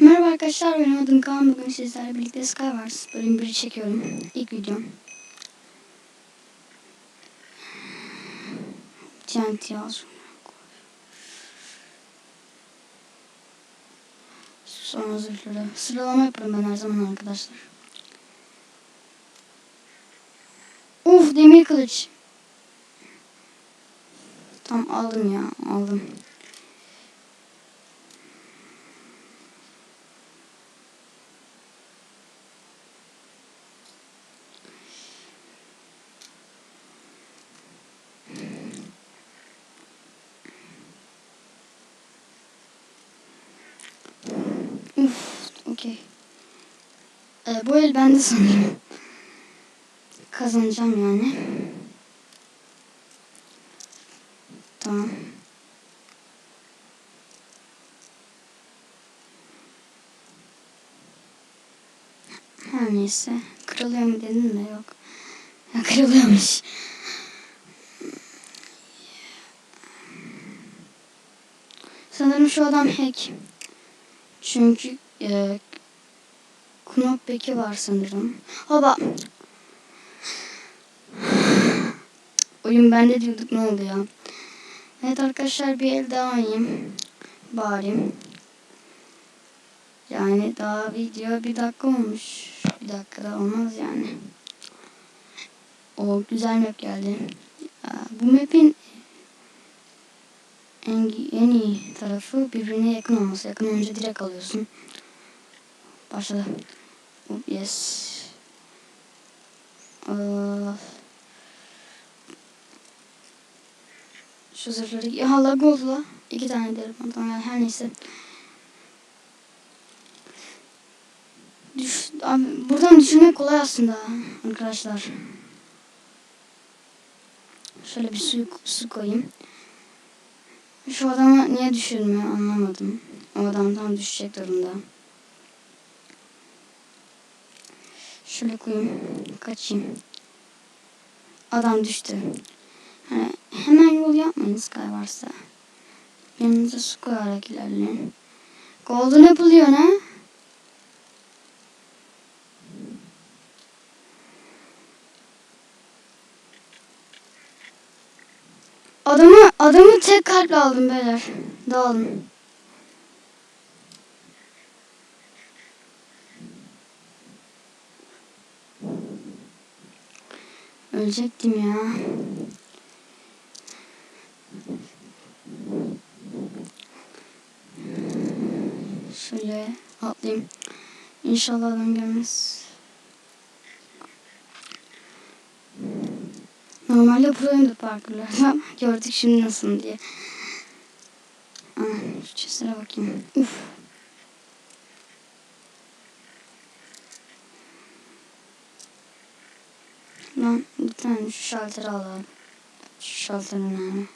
Merhaba arkadaşlar benim adım Kaan. Bugün sizlerle birlikte Skywars bölüm 1'i çekiyorum. İlk videom. TNT yaz. Sonra zırhları. Sıralama yapıyorum ben her zaman arkadaşlar. Uf demir kılıç. Tam aldım ya aldım. Uf, okey. Ee, bu el bende sanırım. Kazanacağım yani. Tamam. Her neyse. Kırılıyor mu dedin de yok. Ya, kırılıyormuş. Sanırım şu adam hack. Çünkü e, knockback'i var sanırım. Hoba. Oyun bende diyorduk ne oldu ya. Evet arkadaşlar bir el daha oynayayım. Bari. Yani daha video bir dakika olmuş. Bir dakikada olmaz yani. O güzel map geldi. Bu map'in en, en iyi tarafı birbirine yakın olması. Yakın olunca direkt alıyorsun. Başladı. Yes. Aa, şu zırhları... Ya lag oldu la. İki tane deri pantolon yani her neyse. Düş, abi, buradan düşürmek kolay aslında arkadaşlar. Şöyle bir su, su koyayım. Şu adamı niye düşürmüyor anlamadım. O adam tam düşecek durumda. Şöyle koyayım. Kaçayım. Adam düştü. Hani hemen yol yapmayın Skywars'ta. Yanınıza su koyarak ilerleyin. Golden Apple yiyor ne? Adamı adamı tek kalple aldım beyler. Dağılın. Ölecektim ya. Şöyle atlayayım. İnşallah adam gelmez. Normalde proyumdu parkurlarda. Gördük şimdi nasıl diye. Aa, şu chestlere bakayım. Uf. Lan lütfen şu şalteri alalım. Şu şalterin yani.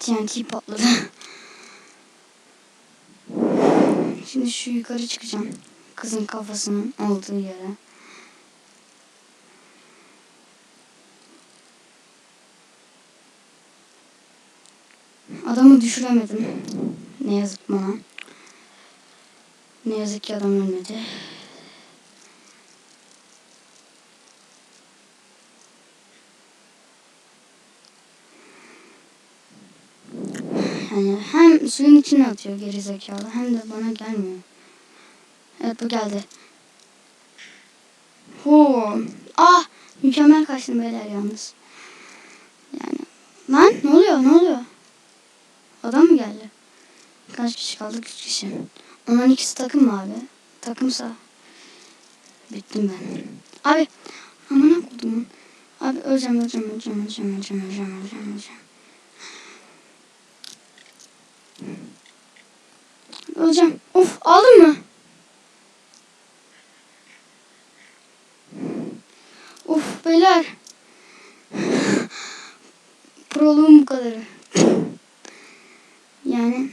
TNT patladı. Şimdi şu yukarı çıkacağım. Kızın kafasının olduğu yere. Adamı düşüremedim. Ne yazık bana. Ne yazık ki adam ölmedi. Yani hem suyun içine atıyor geri zekalı hem de bana gelmiyor. Evet bu geldi. Ho. Ah mükemmel kaçtım beyler yalnız. Yani lan ne oluyor ne oluyor? Adam mı geldi? Kaç kişi kaldık? 3 kişi. Onların ikisi takım mı abi? Takımsa. Bittim ben. Abi. Amına koydum. Abi öleceğim öleceğim öleceğim öleceğim öleceğim öleceğim öleceğim Öleceğim. Of aldın mı? Of beyler. Proluğum bu kadarı. Yani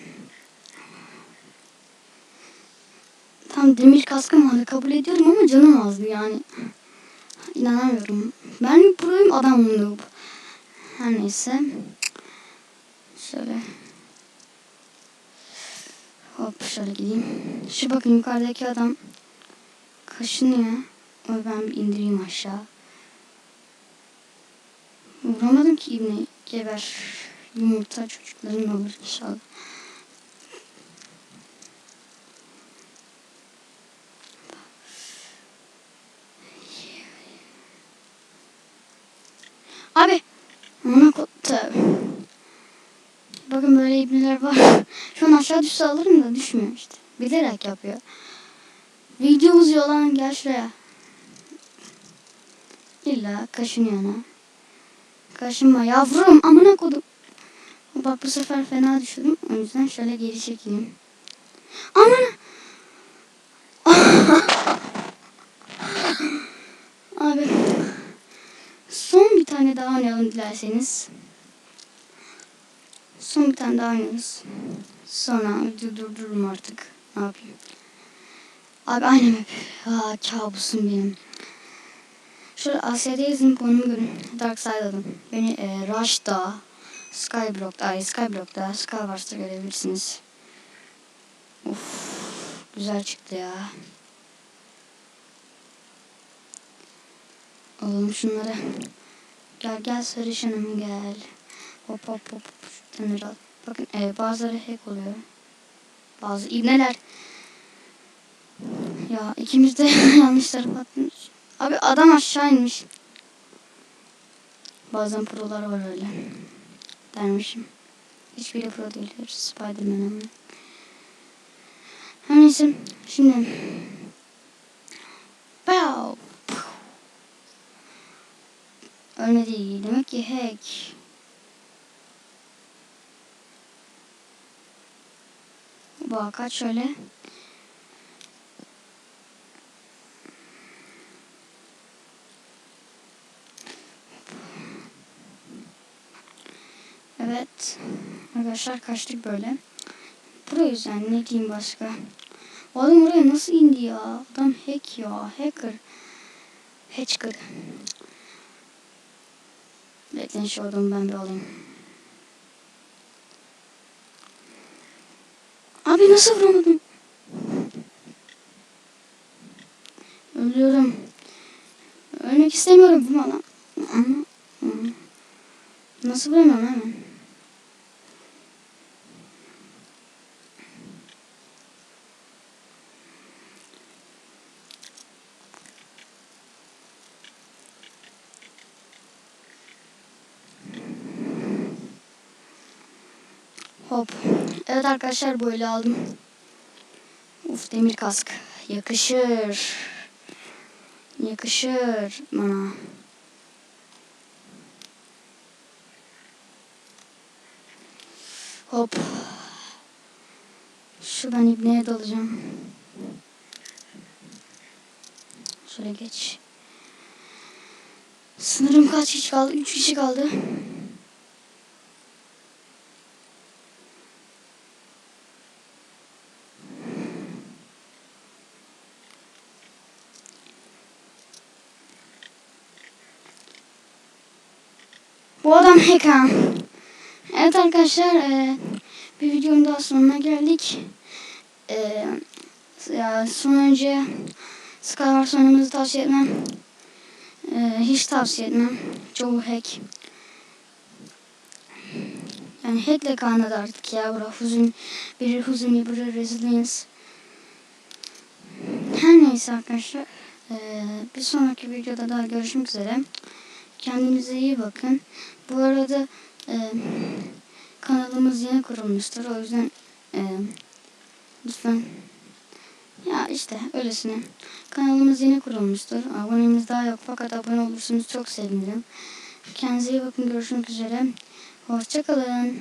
tam demir kaskım vardı kabul ediyorum ama canım azdı yani. İnanamıyorum. Ben bir proyum adam noob. Her neyse. Şöyle Hop şöyle gideyim. Şu bakın yukarıdaki adam kaşınıyor. Onu ben bir indireyim aşağı. Vuramadım ki ibne. Geber. Yumurta çocukların olur inşallah. Abi. Ona koptu. Bakın böyle ibneler var. Şu an aşağı düşse alırım da düşmüyor işte. Bilerek yapıyor. Video uzuyor lan gel şuraya. İlla kaşınıyor ana. Kaşınma yavrum amına kodum. Bak bu sefer fena düşürdüm. O yüzden şöyle geri çekeyim. Amına. Abi. Son bir tane daha oynayalım dilerseniz. Son bir tane daha oynarız. Sonra video durdururum artık. Ne yapayım? Abi aynen hep. Aa, kabusum benim. Şöyle Asya'da yazayım konumu görün. Dark Side adım. Beni e, Rush'da, Skyblock'ta, ay Skyblock'ta, Skywars'ta görebilirsiniz. Uf, güzel çıktı ya. Alalım şunları. Gel gel sarışınım gel. Hop hop hop. Şunları al. Bakın e, bazıları hack oluyor. Bazı ibneler. Ya ikimiz de yanlış tarafa atmış. Abi adam aşağı inmiş. Bazen prolar var öyle. Dermişim. Hiçbiri pro değil. Spiderman ama. Her neyse. Şimdi. Pow. Ölmedi. Demek ki hack. Kaç şöyle. Evet. Arkadaşlar kaçtık böyle. Buraya yüzden ne diyeyim başka. O adam oraya nasıl indi ya? Adam hack ya. Hacker. Hacker. Bekleyin şu adamı ben bir alayım. Abi nasıl vuramadım? Ölüyorum. Ölmek istemiyorum bu ama- nasıl vuramam hemen? Hop. Evet arkadaşlar böyle aldım. Uf demir kask. Yakışır. Yakışır bana. Hop. Şu ben ibneye dalacağım. Şöyle geç. Sınırım kaç kişi kaldı? 3 kişi kaldı. Bu adam hacker. Evet arkadaşlar e, bir videonun daha sonuna geldik. E, ya son önce Skywars oynamanızı tavsiye etmem. E, hiç tavsiye etmem. Çoğu hack. Yani hackle kaynadı artık ya. Bura huzun, biri huzun, biri resilience. Her neyse arkadaşlar. E, bir sonraki videoda daha görüşmek üzere. Kendinize iyi bakın. Bu arada e, kanalımız yeni kurulmuştur. O yüzden e, lütfen ya işte öylesine. Kanalımız yeni kurulmuştur. Abonemiz daha yok fakat abone olursanız çok sevinirim. Kendinize iyi bakın. Görüşmek üzere. Hoşçakalın.